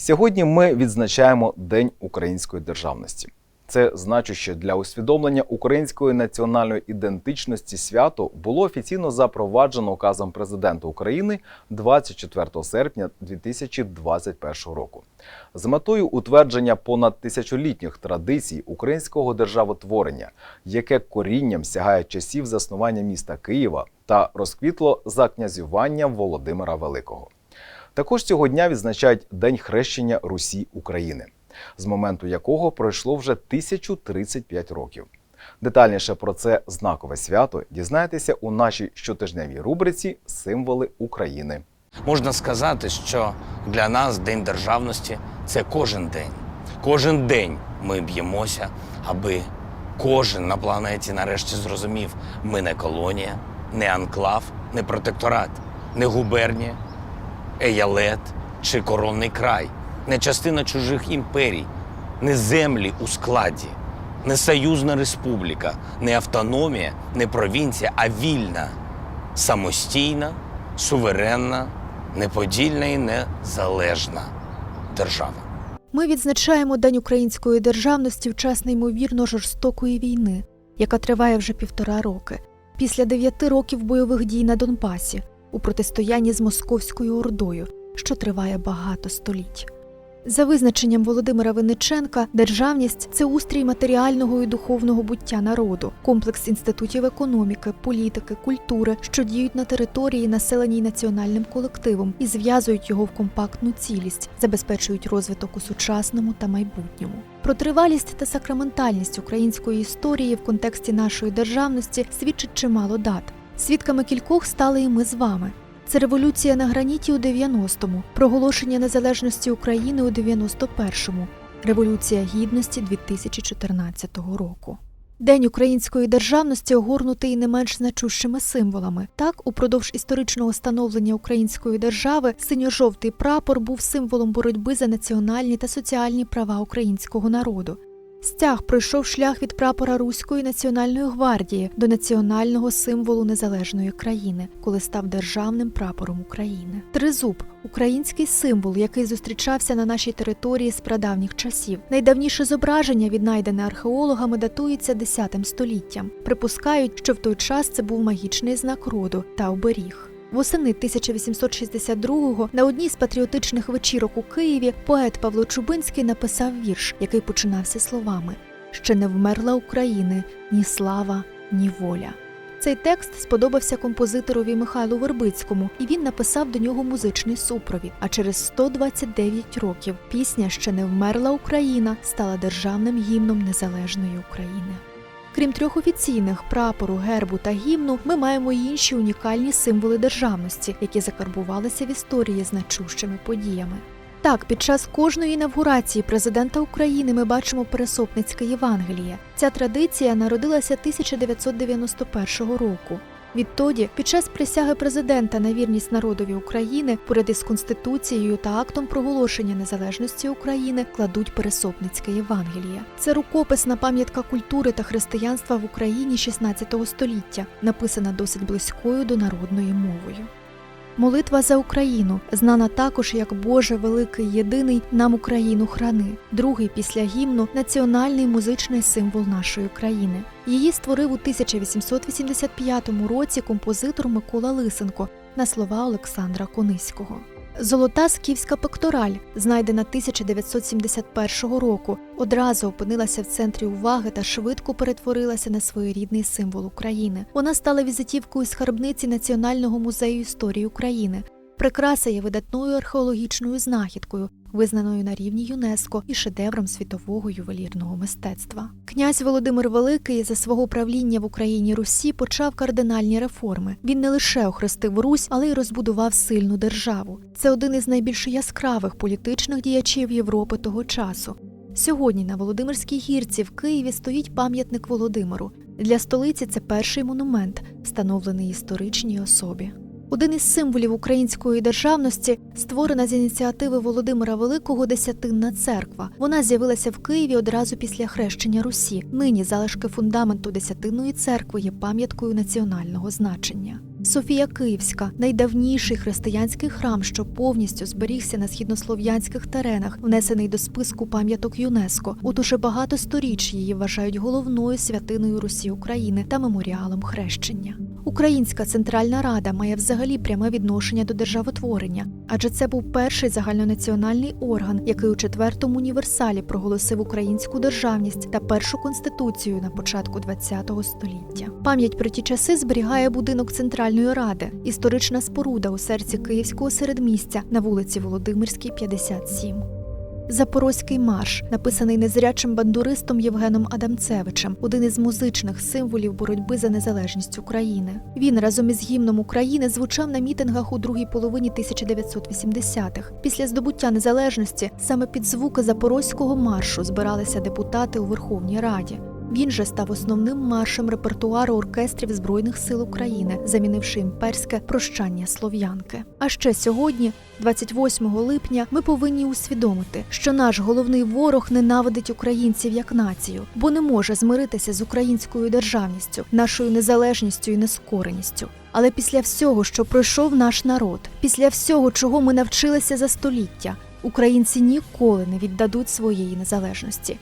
Сьогодні ми відзначаємо День української державності. Це значуще для усвідомлення української національної ідентичності свято було офіційно запроваджено указом президента України 24 серпня 2021 року. З метою утвердження понад тисячолітніх традицій українського державотворення, яке корінням сягає часів заснування міста Києва та розквітло за князювання Володимира Великого. Також цього дня відзначають День хрещення Русі України, з моменту якого пройшло вже 1035 років. Детальніше про це знакове свято дізнаєтеся у нашій щотижневій рубриці Символи України. Можна сказати, що для нас День державності це кожен день. Кожен день ми б'ємося, аби кожен на планеті нарешті зрозумів, ми не колонія, не анклав, не протекторат, не губернія, еялет чи коронний край, не частина чужих імперій, не землі у складі, не союзна республіка, не автономія, не провінція, а вільна, самостійна, суверенна, неподільна і незалежна держава. Ми відзначаємо День української державності в час неймовірно жорстокої війни, яка триває вже півтора роки, після дев'яти років бойових дій на Донбасі у протистоянні з Московською Ордою, що триває багато століть. За визначенням Володимира Винниченка, державність це устрій матеріального і духовного буття народу, комплекс інститутів економіки, політики, культури, що діють на території, населеній національним колективом, і зв'язують його в компактну цілість, забезпечують розвиток у сучасному та майбутньому. Про тривалість та сакраментальність української історії в контексті нашої державності свідчить чимало дат. Свідками кількох стали і ми з вами. Це революція на граніті у 90-му, проголошення незалежності України у 91-му, революція гідності 2014 року. День української державності огорнутий не менш значущими символами. Так, упродовж історичного становлення української держави синьо-жовтий прапор був символом боротьби за національні та соціальні права українського народу. Стяг пройшов шлях від прапора Руської національної гвардії до національного символу незалежної країни, коли став державним прапором України. Тризуб український символ, який зустрічався на нашій території з прадавніх часів. Найдавніше зображення, віднайдене археологами, датується X століттям. Припускають, що в той час це був магічний знак роду та оберіг. Восени 1862-го на одній з патріотичних вечірок у Києві поет Павло Чубинський написав вірш, який починався словами: Ще не вмерла України ні слава, ні воля. Цей текст сподобався композиторові Михайлу Вербицькому, і він написав до нього музичний супровід. А через 129 років пісня Ще не вмерла Україна стала державним гімном незалежної України. Крім трьох офіційних прапору, гербу та гімну, ми маємо й інші унікальні символи державності, які закарбувалися в історії значущими подіями. Так, під час кожної інавгурації президента України ми бачимо пересопницьке Євангеліє. Ця традиція народилася 1991 року. Відтоді, під час присяги президента на вірність народові України, поряд із конституцією та актом проголошення незалежності України кладуть пересопницьке Євангеліє. Це рукописна пам'ятка культури та християнства в Україні 16 століття, написана досить близькою до народної мовою. Молитва за Україну знана також як Боже великий єдиний нам Україну храни, другий після гімну національний музичний символ нашої країни. Її створив у 1885 році композитор Микола Лисенко на слова Олександра Кониського. Золота скіфська пектораль, знайдена 1971 року, одразу опинилася в центрі уваги та швидко перетворилася на своєрідний символ України. Вона стала візитівкою скарбниці Національного музею історії України. Прикраса є видатною археологічною знахідкою, визнаною на рівні ЮНЕСКО і шедевром світового ювелірного мистецтва. Князь Володимир Великий за свого правління в Україні Русі почав кардинальні реформи. Він не лише охрестив Русь, але й розбудував сильну державу. Це один із найбільш яскравих політичних діячів Європи того часу. Сьогодні на Володимирській гірці в Києві стоїть пам'ятник Володимиру. Для столиці це перший монумент, встановлений історичній особі. Один із символів української державності створена з ініціативи Володимира Великого Десятинна церква. Вона з'явилася в Києві одразу після хрещення Русі. Нині залишки фундаменту Десятинної церкви є пам'яткою національного значення. Софія Київська найдавніший християнський храм, що повністю зберігся на східнослов'янських теренах, внесений до списку пам'яток ЮНЕСКО. От уже багато сторіч її вважають головною святиною Русі України та меморіалом хрещення. Українська Центральна Рада має взагалі пряме відношення до державотворення, адже це був перший загальнонаціональний орган, який у четвертому універсалі проголосив українську державність та першу конституцію на початку ХХ століття. Пам'ять про ті часи зберігає будинок Центральної Ради, історична споруда у серці Київського середмістя на вулиці Володимирській, 57. Запорозький марш, написаний незрячим бандуристом Євгеном Адамцевичем, один із музичних символів боротьби за незалежність України. Він разом із гімном України звучав на мітингах у другій половині 1980-х. Після здобуття незалежності саме під звуки запорозького маршу збиралися депутати у Верховній Раді. Він же став основним маршем репертуару оркестрів Збройних сил України, замінивши імперське прощання слов'янки. А ще сьогодні, 28 липня, ми повинні усвідомити, що наш головний ворог ненавидить українців як націю, бо не може змиритися з українською державністю, нашою незалежністю і нескореністю. Але після всього, що пройшов наш народ, після всього, чого ми навчилися за століття, українці ніколи не віддадуть своєї незалежності.